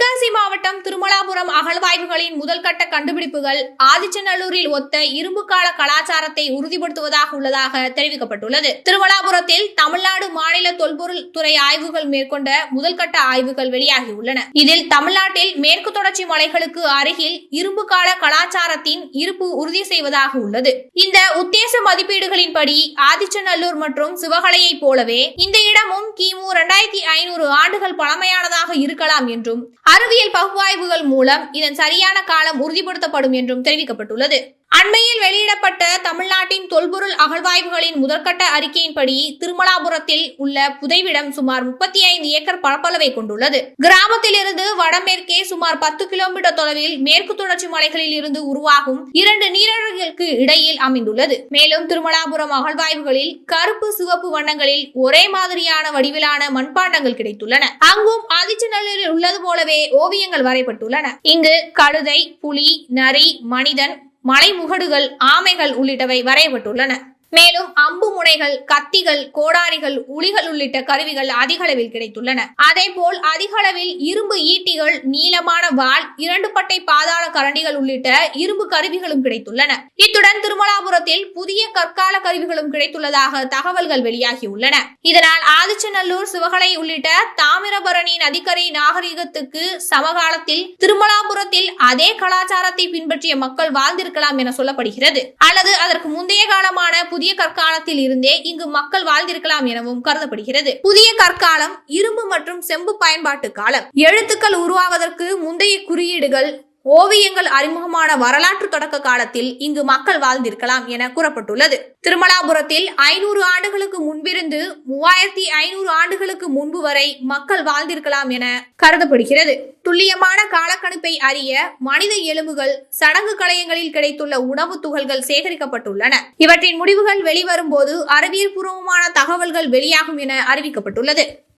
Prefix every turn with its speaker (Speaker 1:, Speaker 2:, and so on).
Speaker 1: தென்காசி மாவட்டம் திருமலாபுரம் அகழ்வாய்வுகளின் முதல்கட்ட கண்டுபிடிப்புகள் ஆதிச்சநல்லூரில் ஒத்த இரும்பு கால கலாச்சாரத்தை உறுதிப்படுத்துவதாக உள்ளதாக தெரிவிக்கப்பட்டுள்ளது. திருமலாபுரத்தில் தமிழ்நாடு மாநில தொல்பொருள் துறை ஆய்வுகள் மேற்கொண்ட முதல்கட்ட ஆய்வுகள் வெளியாகியுள்ளன. இதில் தமிழ்நாட்டில் மேற்கு தொடர்ச்சி மலைகளுக்கு அருகில் இரும்பு கால கலாச்சாரத்தின் இருப்பு உறுதி செய்வதாக உள்ளது. இந்த உத்தேச மதிப்பீடுகளின்படி ஆதிச்சநல்லூர் மற்றும் சிவகலையைப் போலவே இந்த இடமும் கிமு இரண்டாயிரத்தி ஐநூறு ஆண்டுகள் பழமையானதாக இருக்கலாம் என்றும் அறிவியல் பகுப்பாய்வுகள் மூலம் இதன் சரியான காலம் உறுதிப்படுத்தப்படும் என்றும் தெரிவிக்கப்பட்டுள்ளது. அண்மையில் வெளியிடப்பட்ட தமிழ்நாட்டின் தொல்பொருள் அகழ்வாய்வுகளின் முதற்கட்ட அறிக்கையின்படி திருமலாபுரத்தில் உள்ள புதைவிடம் சுமார் முப்பத்தி ஐந்து ஏக்கர் பரப்பளவை கொண்டுள்ளது. கிராமத்திலிருந்து வடமேற்கே சுமார் பத்து கிலோமீட்டர் தொலைவில் மேற்கு தொடர்ச்சி மலைகளில் இருந்து உருவாகும் இரண்டு நீரர்களுக்கு இடையில் அமைந்துள்ளது. மேலும் திருமலாபுரம் அகழ்வாய்வுகளில் கருப்பு சிவப்பு வண்ணங்களில் ஒரே மாதிரியான வடிவிலான மண்பாண்டங்கள் கிடைத்துள்ளன. அங்கும் ஆதிச்சநல்லூரில் உள்ளது போலவே ஓவியங்கள் வரையப்பட்டுள்ளன. இங்கு கழுதை புலி நரி மனிதன் மலைமுகடுகள் ஆமைகள் உள்ளிட்டவை வரையப்பட்டுள்ளன. மேலும் அம்பு முனைகள் கத்திகள் கோடாரிகள் உளிகள் உள்ளிட்ட கருவிகள் அதிக அளவில் கிடைத்துள்ளன. அதேபோல் அதிக அளவில் இரும்பு ஈட்டிகள் நீளமான வாள் இரண்டு பட்டை பாதாள கரண்டிகள் உள்ளிட்ட இரும்பு கருவிகளும் கிடைத்துள்ளன. இத்துடன் திருமலாபுரத்தில் புதிய கற்கால கருவிகளும் கிடைத்துள்ளதாக தகவல்கள் வெளியாகியுள்ளன. இதனால் ஆதிச்சநல்லூர் சிவகலை உள்ளிட்ட தாமிரபரணி நதிக்கரை நாகரிகத்துக்கு சமகாலத்தில் திருமலாபுரத்தில் அதே கலாச்சாரத்தை பின்பற்றிய மக்கள் வாழ்ந்திருக்கலாம் என சொல்லப்படுகிறது. அல்லது அதற்கு முந்தைய காலமான புதிய கற்காலத்தில் இருந்தே இங்கு மக்கள் வாழ்ந்திருக்கலாம் எனவும் கருதப்படுகிறது. புதிய கற்காலம் இரும்பு மற்றும் செம்பு பயன்பாட்டு காலம். எழுத்துக்கள் உருவாவதற்கு முந்தைய குறியீடுகள் ஓவியங்கள் அறிமுகமான வரலாற்று தொடக்க காலத்தில் இங்கு மக்கள் வாழ்ந்திருக்கலாம் என கூறப்பட்டுள்ளது. திருமலாபுரத்தில் ஐநூறு ஆண்டுகளுக்கு முன்பிருந்து மூவாயிரத்தி ஐநூறு ஆண்டுகளுக்கு முன்பு வரை மக்கள் வாழ்ந்திருக்கலாம் என கருதப்படுகிறது. துல்லியமான காலக்கணிப்பை அறிய மனித எலும்புகள் சடங்கு கலையங்களில் கிடைத்துள்ள உணவு துகள்கள் சேகரிக்கப்பட்டுள்ளன. இவற்றின் முடிவுகள் வெளிவரும் போது அறிவியல் பூர்வமான தகவல்கள் வெளியாகும் என அறிவிக்கப்பட்டுள்ளது.